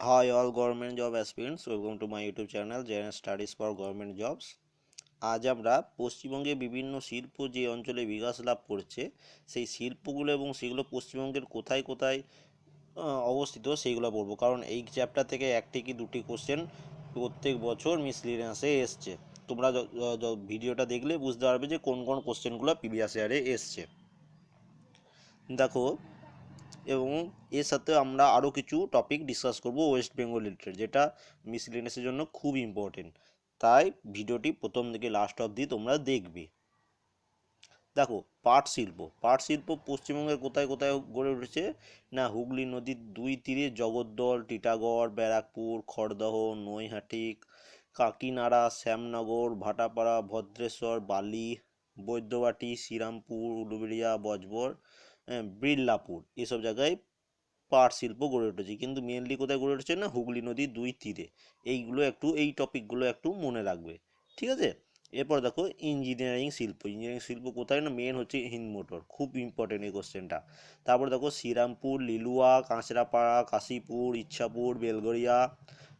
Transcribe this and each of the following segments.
Hi all government job aspirants, welcome to my YouTube channel JN Studies for Government Jobs. আজ আমরা পশ্চিমবঙ্গে বিভিন্ন শিল্প যে অঞ্চলে বিকাশ লাভ করছে সেই শিল্পগুলো এবং সেগুলো পশ্চিমবঙ্গের কোথায় কোথায় অবস্থিত সেইগুলো পড়ব কারণ এই চ্যাপ্টার থেকে একটি কি দুটি কোশ্চেন প্রত্যেক বছর মিসলিনিয়াসে এসছে। তোমরা ভিডিওটা দেখলে বুঝতে পারবে যে কোন কোন কোশ্চেনগুলো প্রিভিয়াস ইয়ারে এসছে। দেখো এবং এর সাথে আমরা আরও কিছু টপিক ডিসকাস করব ওয়েস্ট বেঙ্গল রিলেটেড যেটা মিসলিনিয়াসের জন্য খুব ইম্পর্টেন্ট তাই ভিডিওটি প্রথম থেকে লাস্ট অবধি তোমরা দেখবে। দেখো, পাট শিল্প। পাট শিল্প পশ্চিমবঙ্গের কোথায় কোথায় গড়ে উঠেছে? না, হুগলি নদীর দুই তীরে জগদ্দল, টিটাগড়, ব্যারাকপুর, খড়দহ, নৈহাটি, কাকিনাড়া, শ্যামনগর, ভাটাপাড়া, ভদ্রেশ্বর, বালি, বৈদ্যবাটি, শ্রীরামপুর, উলুবেড়িয়া, বজবর। বিড়লাপুর, এসব জায়গায় পাট শিল্প গড়ে উঠেছে। কিন্তু মেনলি কোথায় গড়ে উঠেছে না? হুগলি নদীর দুই তীরে। এইগুলো একটু, এই টপিকগুলো একটু মনে রাখবে। ঠিক আছে? এরপর দেখো ইঞ্জিনিয়ারিং শিল্প। ইঞ্জিনিয়ারিং শিল্প কোথায় না? মেন হচ্ছে হিন্দ মোটর। খুব ইম্পর্টেন্ট এই কোশ্চেনটা তারপর দেখো, শ্রীরামপুর, লিলুয়া, কাঁচরাপাড়া, কাশীপুর, ইচ্ছাপুর, বেলগড়িয়া,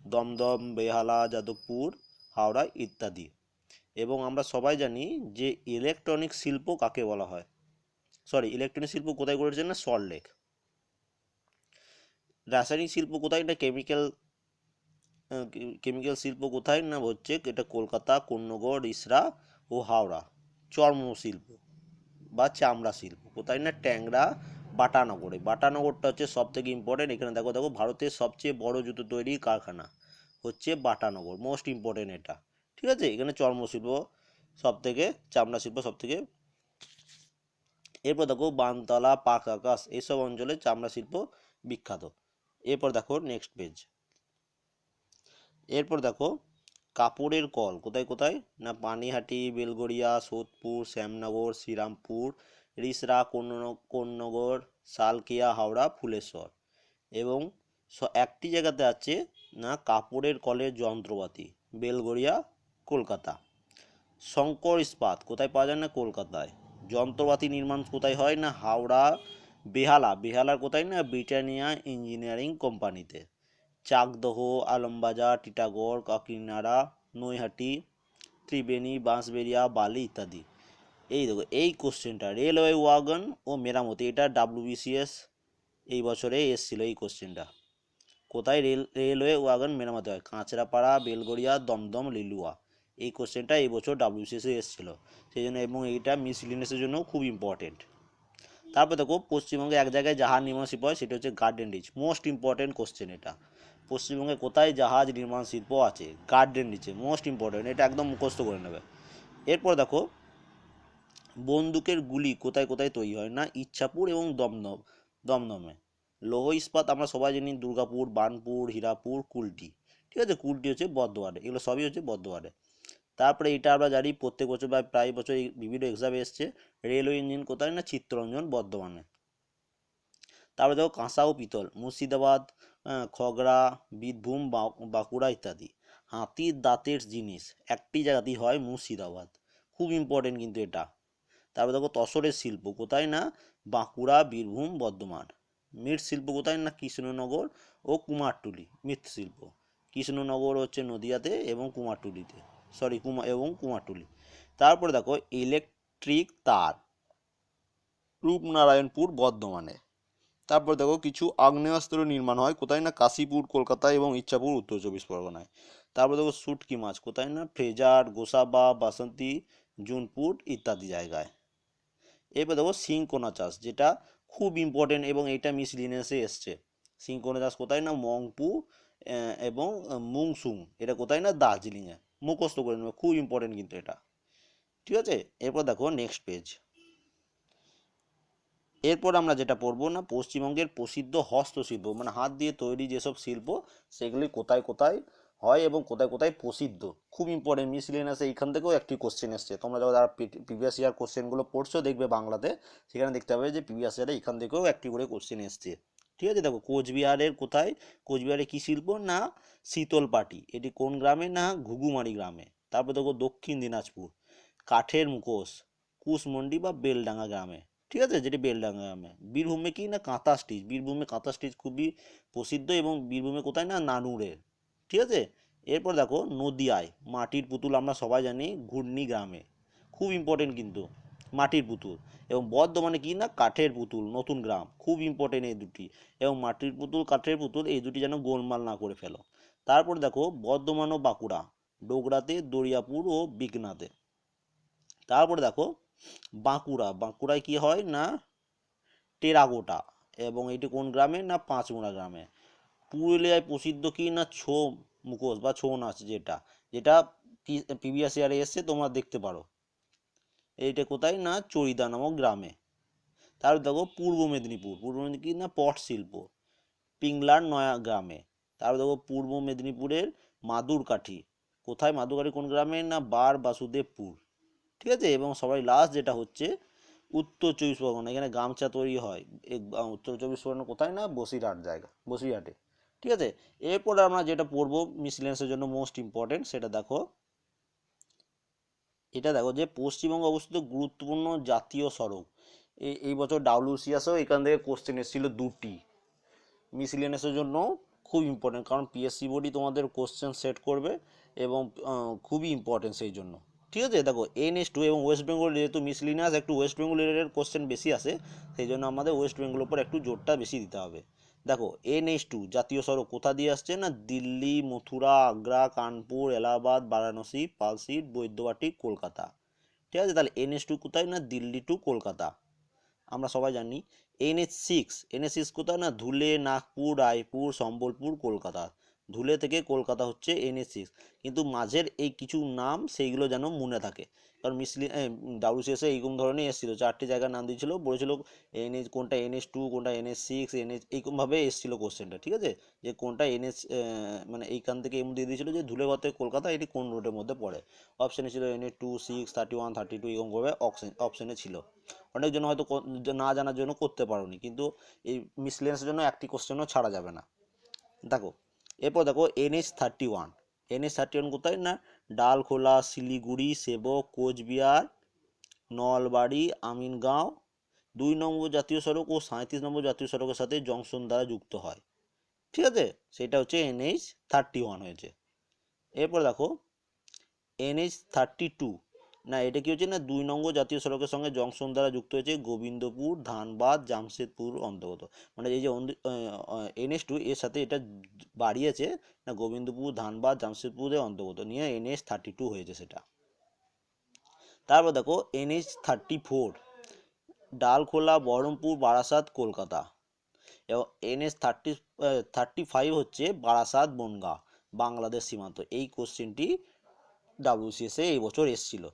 দমদম, বেহালা, যাদবপুর, হাওড়া ইত্যাদি। এবং আমরা সবাই জানি যে ইলেকট্রনিক শিল্প কাকে বলা হয়? সরি ইলেকট্রনিক শিল্প কোথায় গড়ে উঠেছে না? সল্টলেক রাসায়নিক শিল্প কোথায়? না কেমিক্যাল কেমিক্যাল শিল্প কোথায়? না হচ্ছে, এটা কলকাতা, কোন্নগর, ইসরা ও হাওড়া। চর্ম শিল্প বা চামড়া শিল্প। কোথায় না? ট্যাংরা, বাটানগরে। বাটানগরটা হচ্ছে সব থেকে ইম্পর্টেন্ট এখানে দেখো দেখো, ভারতের সবচেয়ে বড় জুতো তৈরি কারখানা হচ্ছে বাটানগর। মোস্ট ইম্পর্টেন্ট এটা। ঠিক আছে? এখানে চর্ম শিল্প সব থেকে চামড়া শিল্প সব থেকে এরপর দেখো বানতলা, পাক আকাশ এইসব অঞ্চলে চামড়া শিল্প বিখ্যাত। এরপর দেখো নেক্সট পেজ এরপর দেখো কাপড়ের কল, কোথায় কোথায়? না পানিহাটি, বেলগড়িয়া, সোদপুর, শ্যামনগর, শ্রীরামপুর, রিসরা কোন্নগর, সালকিয়া, হাওড়া, ফুলেশ্বর। এবং একটি জায়গাতে আছে না কাপড়ের কলের যন্ত্রপাতি, বেলগড়িয়া, কলকাতা। শঙ্কর ইস্পাত, কোথায় পাওয়া যায় না? কলকাতায়। যন্ত্রপাতি নির্মাণ কোথায় হয় না? হাওড়া, বেহালা। বেহালার কোথায় না? ব্রিটানিয়া ইঞ্জিনিয়ারিং কোম্পানিতে। চাকদহ, আলমবাজার, টিটাগড়, কাকিনাড়া, নৈহাটি, ত্রিবেণী, বাঁশবেড়িয়া, বালি ইত্যাদি। এই দেখো, এই কোশ্চেনটা, রেলওয়ে ওয়াগন ও মেরামতি, এটা ডাব্লিউবিসিএস এই বছরে এসেছিল এই কোশ্চেনটা। কোথায় রেল, রেলওয়ে ওয়াগন মেরামতি হয়? কাঁচরাপাড়া, বেলগড়িয়া, দমদম, লিলুয়া। এই কোশ্চেনটা এই বছর ডাব্লিউবিসিএসে এসেছিল। সেই জন্য এবং এইটা মিসলিনিয়াসের জন্য খুব ইম্পর্টেন্ট তারপর দেখো, পশ্চিমবঙ্গে এক জায়গায় জাহাজ নির্মাণ শিল্প হয়, সেটা হচ্ছে garden reach most important question এটা। পশ্চিমবঙ্গে কোথায় জাহাজ নির্মাণ শিল্প আছে? গার্ডেন রিচে মোস্ট ইম্পর্টেন্ট এটা একদম মুখস্থ করে নেবে। এরপর দেখো, বন্দুকের গুলি কোথায় কোথায় তৈরি হয় না? ইচ্ছাপুর এবং দমদম দমদমে। লৌহ ইস্পাত আমরা সবাই জানি, দুর্গাপুর, বার্নপুর, হীরাপুর, কুলটি। ঠিক আছে, কুলটি হচ্ছে বর্ধমানে এগুলো সবই হচ্ছে বর্ধমানে তারপরে এটা আমরা জানি প্রত্যেক বছর বা প্রায় বছর বিভিন্ন এক্সামে এসছে। রেলওয়ে ইঞ্জিন কোথায় না চিত্তরঞ্জন বর্ধমানে। তারপরে দেখো কাঁসা ও পিতল, মুর্শিদাবাদ খগড়া, বীরভূম বাঁকুড়া ইত্যাদি। হাতির দাঁতের জিনিস, একটি জায়গাতেই হয় মুর্শিদাবাদ। খুব ইম্পর্টেন্ট কিন্তু এটা। তারপরে দেখো তসরের শিল্প, কোথায় না বাঁকুড়া, বীরভূম, বর্ধমান। মৃৎ শিল্প কোথায় না কৃষ্ণনগর ও কুমারটুলি, মৃৎ শিল্প। কৃষ্ণনগর হচ্ছে নদিয়াতে এবং কুমারটুলিতে। সরি, কুমা এবং কুমারটুলি। তারপরে দেখো, ইলেকট্রিক তার, রূপনারায়ণপুর বর্ধমানে। তারপর দেখো, কিছু আগ্নেয়াস্ত্র নির্মাণ হয়, কোথায় না? কাশীপুর, কলকাতা এবং ইচ্ছাপুর, উত্তর চব্বিশ পরগনায়। তারপর দেখো শুটকি মাছ, কোথায় না? ফ্রেজার গোসাবা, বাসন্তী, জুনপুর ইত্যাদি জায়গায়। এরপর দেখো, সিংকোনা চাষ, যেটা খুব ইম্পর্টেন্ট এবং এটা মিসলিনিয়াসে এসছে। সিংকোনা চাষ কোথায় না? মংপু এবং মুংসুং, এটা কোথায় না? দার্জিলিংয়ে। মুখস্থ করে নেবে, খুব ইম্পর্টেন্ট কিন্তু এটা। ঠিক আছে? এরপর দেখো নেক্সট পেজ এরপর আমরা যেটা পড়ব না, পশ্চিমবঙ্গের প্রসিদ্ধ হস্তশিল্প মানে হাত দিয়ে তৈরি যেসব শিল্প, সেগুলি কোথায় কোথায় হয় এবং কোথায় কোথায় প্রসিদ্ধ? খুব ইম্পর্টেন্ট মিসলিনিয়াসে এইখান থেকেও একটি কোশ্চেন এসছে। তোমরা যারা প্রিভিয়াস ইয়ার কোশ্চেনগুলো পড়ছো দেখবে বাংলাতে, সেখানে দেখতে পাবে যে প্রিভিয়াস ইয়ারে এখান থেকেও একটি করে কোশ্চেন এসছে। ঠিক আছে? দেখো, কোচবিহারের কোথায়? কোচবিহারে কী শিল্প? না শীতলপাটি এটি কোন গ্রামে? না, ঘুঘুমারি গ্রামে। তারপর দেখো, দক্ষিণ দিনাজপুর। কাঠের মুখোশ, কুশমন্ডি বা বেলডাঙ্গা গ্রামে। ঠিক আছে? যেটি বেলডাঙ্গা গ্রামে। বীরভূমে কি? না, কাঁথা স্টিচ। বীরভূমে কাঁথা স্টিচ খুবই প্রসিদ্ধ এবং বীরভূমে কোথায়? না, নানুরে। ঠিক আছে? এরপর দেখো, নদিয়ায়। মাটির পুতুল আমরা সবাই জানি, ঘূর্ণি গ্রামে। খুব ইম্পর্টেন্ট কিন্তু। মাটির পুতুল এবং বর্ধমানে কি না কাঠের পুতুল, নতুন গ্রাম, খুব ইম্পর্টেন্ট এই দুটি এবং মাটির পুতুল, কাঠের পুতুল, এই দুটি যেন গোলমাল না করে ফেলো। তারপর দেখো, বর্ধমান ও বাঁকুড়া, ডোগরাতে, দরিয়াপুর ও বিকনাতে তারপরে দেখো, বাঁকুড়া, বাঁকুড়ায় কি হয় না, টেরাকোটা এবং এটি কোন গ্রামে না পাঁচমোড়া গ্রামে? পুরুলিয়ায় প্রসিদ্ধ কি না ছৌ মুখোশ বা ছৌ নাচ যেটা যেটা প্রিভিয়াস ইয়ারে এসছে, তোমরা দেখতে পারো। এইটা কোথায়? না চরিদা নামক গ্রামে। তারপর দেখো পূর্ব মেদিনীপুর। পূর্ব মেদিনীপুর না পট শিল্প পিংলার নয়া গ্রামে। তারপর দেখো পূর্ব মেদিনীপুরের মাদুরকাঠি। কোথায় মাদুরকাঠি? কোন গ্রামে? না বার বাসুদেবপুর। ঠিক আছে? এবং সবাই লাস্ট যেটা হচ্ছে, উত্তর চব্বিশ পরগনা। এখানে গামছা তৈরি হয়। উত্তর চব্বিশ পরগনা কোথায়? না বসিরহাট জায়গা, বসিরহাটে। ঠিক আছে? এরপরে আমরা যেটা পড়ব মিসলেন্সের জন্য মোস্ট ইম্পর্টেন্ট সেটা দেখো এটা দেখো যে পশ্চিমবঙ্গে অবস্থিত গুরুত্বপূর্ণ জাতীয় সড়ক। এই বছর ডাব্লিউসিএসও এখান থেকে কোশ্চেন এসেছিল দুটি। মিসিলেনিয়াসের জন্য খুব ইম্পর্টেন্ট কারণ পিএসসি বোর্ডই তোমাদের কোশ্চেন সেট করবে এবং খুবই ইম্পর্টেন্ট সেই জন্য। ঠিক আছে? দেখো এনএস টু এবং ওয়েস্ট বেঙ্গল যেহেতু মিসলিনিয়াস একটু ওয়েস্ট বেঙ্গল রিলেটেড কোশ্চেন বেশি আসে, সেই জন্য আমাদের ওয়েস্ট বেঙ্গল উপর একটু জোরটা বেশি দিতে হবে। দেখো এনএইচ টু জাতীয় সড়ক কোথা দিয়ে আসছে না? দিল্লি, মথুরা, আগ্রা, কানপুর, এলাহাবাদ, বারাণসী পালসিট বৈদ্যবাটি, কলকাতা। ঠিক আছে? তাহলে এনএস টু কোথায় না? দিল্লি টু কলকাতা। আমরা সবাই জানি N H six NS six কোথায় না? ধুলে, নাগপুর, রায়পুর, সম্বলপুর, কলকাতা। ধুলে থেকে কলকাতা হচ্ছে এনএচ সিক্স কিন্তু মাঝের এই কিছু নাম, সেইগুলো যেন মনে থাকে। কারণ মিসলি ডাব্লিউসিএসে এইরকম ধরনের এসেছিল। চারটি জায়গার নাম দিয়েছিল, বলেছিল এনএস কোনটা এনএস টু কোনটা এনএস সিক্স এনএচ এইরকমভাবে এসেছিল কোশ্চেনটা ঠিক আছে? যে কোনটা এনএস মানে এইখান থেকে এমন দিয়ে দিয়েছিল যে ধুলেঘর থেকে কলকাতা এটি কোন রোডের মধ্যে পড়ে। অপশানে ছিল NA two six thirty one thirty two এরকমভাবে অপশন অপশানে ছিল। অনেকজন হয়তো না জানার জন্য করতে পারোনি, কিন্তু এই মিসলেন্সের জন্য একটি কোশ্চেনও ছাড়া যাবে না। দেখো এরপর দেখো NS thirty one NS thirty one কোথায় না? ডালখোলা, শিলিগুড়ি, সেবক, কোচবিহার, নলবাড়ি, আমিনগাঁও, দুই নম্বর জাতীয় সড়ক ও সাঁত্রিশ নম্বর জাতীয় সড়কের সাথে জংশন দ্বারা যুক্ত হয়। ঠিক আছে? সেটা হচ্ছে এনএইচ থার্টি ওয়ান হয়েছে। এরপর দেখো এনএইচ থার্টি টু না, এটা কি হচ্ছে না, দুই নম্বর জাতীয় সড়কের সঙ্গে জংশন দ্বারা যুক্ত হয়েছে গোবিন্দপুর, ধানবাদ, জামশেদপুর অন্তর্গত। মানে এই যে এনএস টু, এর সাথে এটা বাড়িয়েছে না, গোবিন্দপুর, ধানবাদ জামশেদপুরের অন্তর্গত। নিয়ে এনএস থার্টি টু হয়েছে সেটা। তারপর দেখো, NS thirty four, Dalkhola, Baharampur, Barasat, Kolkata. এবং এনএস থার্টি থার্টি ফাইভ হচ্ছে বারাসাত, বনগাঁ, বাংলাদেশ সীমান্ত। এই কোশ্চেনটি ডাব্লিউসিএসে এই বছর এসেছিল।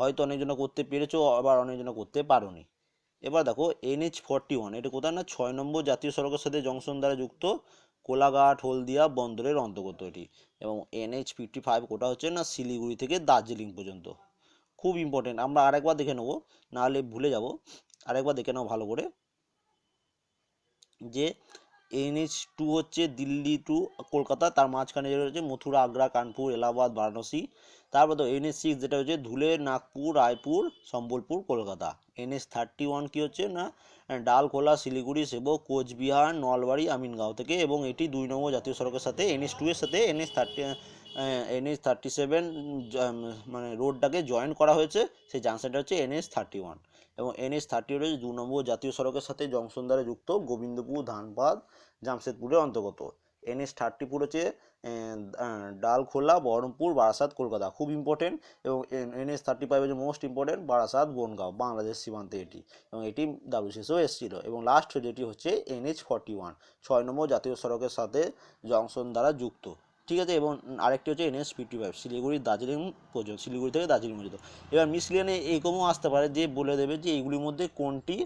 হয়তো অনেকজন করতে পেরেছ, আবার অনেকজন করতে পারোনি। এবার দেখো এনএইচ ফর্টি ওয়ান এটা কোথায় না? ছয় নম্বর জাতীয় সড়কের সাথে জংশন দ্বারা যুক্ত কোলাঘাট, হলদিয়া, বন্দরের অন্তর্গত এটি। এবং এনএইচ ফিফটি ফাইভ কোটা হচ্ছে না, শিলিগুড়ি থেকে দার্জিলিং পর্যন্ত। খুব ইম্পর্টেন্ট আমরা আরেকবার দেখে নেব, নাহলে ভুলে যাব। আরেকবার দেখে নাও ভালো করে যে এনএইচ টু হচ্ছে দিল্লি টু কলকাতা, তার মাঝখানে যেটা হচ্ছে মথুরা, আগ্রা, কানপুর, এলাহাবাদ, বারাণসী। তারপর তো এনএস সিক্স যেটা হচ্ছে Dhule, Nagpur, Raipur, Sambalpur, Kolkata. NS thirty one কী হচ্ছে না, ডালখোলা, শিলিগুড়ি, সেবক, কোচবিহার, নলবাড়ি, আমিনগাঁও থেকে এবং এটি দুই নম্বর জাতীয় সড়কের সাথে এনএস টু এর সাথে NS thirty NS thirty seven মানে রোডটাকে জয়েন করা হয়েছে। সেই জাংশনটা হচ্ছে এনএস থার্টি ওয়ান। এবং এনএস থার্টি রয়েছে দু নম্বর জাতীয় সড়কের সাথে জংশন দ্বারা যুক্ত গোবিন্দপুর, ধানবাদ, জামশেদপুরের অন্তর্গত। এনএস থার্টি ফোর হচ্ছে ডালখোলা, বহরমপুর, বারাসাত, কলকাতা। খুব ইম্পর্টেন্ট এবং এনএস থার্টি ফাইভ হচ্ছে মোস্ট ইম্পর্টেন্ট বারাসাত, বনগাঁও, বাংলাদেশ সীমান্তে এটি এবং এটি ডাব্লিউসিএসও এসেছিল। এবং লাস্ট যেটি হচ্ছে এনএইচ ফর্টি ওয়ান ছয় নম্বর জাতীয় সড়কের সাথে জংশন দ্বারা যুক্ত। ঠিক আছে, এবং আরেকটি হচ্ছে NS fifty five, Siliguri, Darjeeling পর্যন্ত, শিলিগুড়ি থেকে দার্জিলিং পর্যন্ত। এবার মিসলিয়ানে এইরকমও আসতে পারে যে বলে দেবে যে এইগুলির মধ্যে কোনটি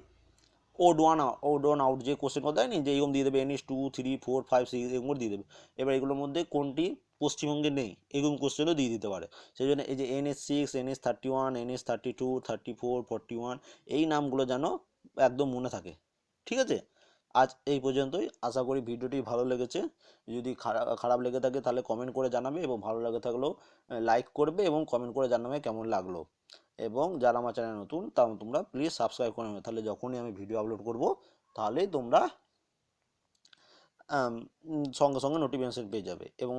odd one odd one out যে কোশ্চেন কথা দেয়নি, যে এরকম দিয়ে দেবে NS two three four five six এরকম করে দিয়ে দেবে। এবার এগুলোর মধ্যে কোনটি পশ্চিমবঙ্গে নেই, এরকম কোশ্চেনও দিয়ে দিতে পারে। সেই জন্য এই যে NS six NS thirty one NS thirty two thirty four forty one এই নামগুলো যেন একদম মনে থাকে। ঠিক আছে? আজ এই পর্যন্তই। আশা করি ভিডিওটি ভালো লেগেছে। যদি খারাপ খারাপ লেগে থাকে তাহলে কমেন্ট করে জানাবে এবং ভালো লাগে থাকলেও লাইক করবে এবং কমেন্ট করে জানাবে কেমন লাগল। এবং যারা আমার চ্যানেল নতুন তা তোমরা প্লিজ সাবস্ক্রাইব করে নেবে। তাহলে যখনই আমি ভিডিও আপলোড করব তাহলেই তোমরা সঙ্গে সঙ্গে নোটিফিকেশন পেয়ে যাবে। এবং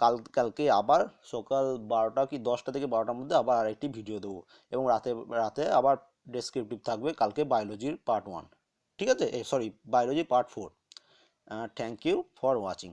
কাল, কালকে আবার সকাল বারোটা কি দশটা থেকে বারোটার মধ্যে আবার আরেকটি ভিডিও দেবো। এবং রাতে রাতে আবার ডেসক্রিপটিভ থাকবে কালকে বায়োলজির পার্ট ওয়ান ঠিক আছে? Sorry biology part four thank you for watching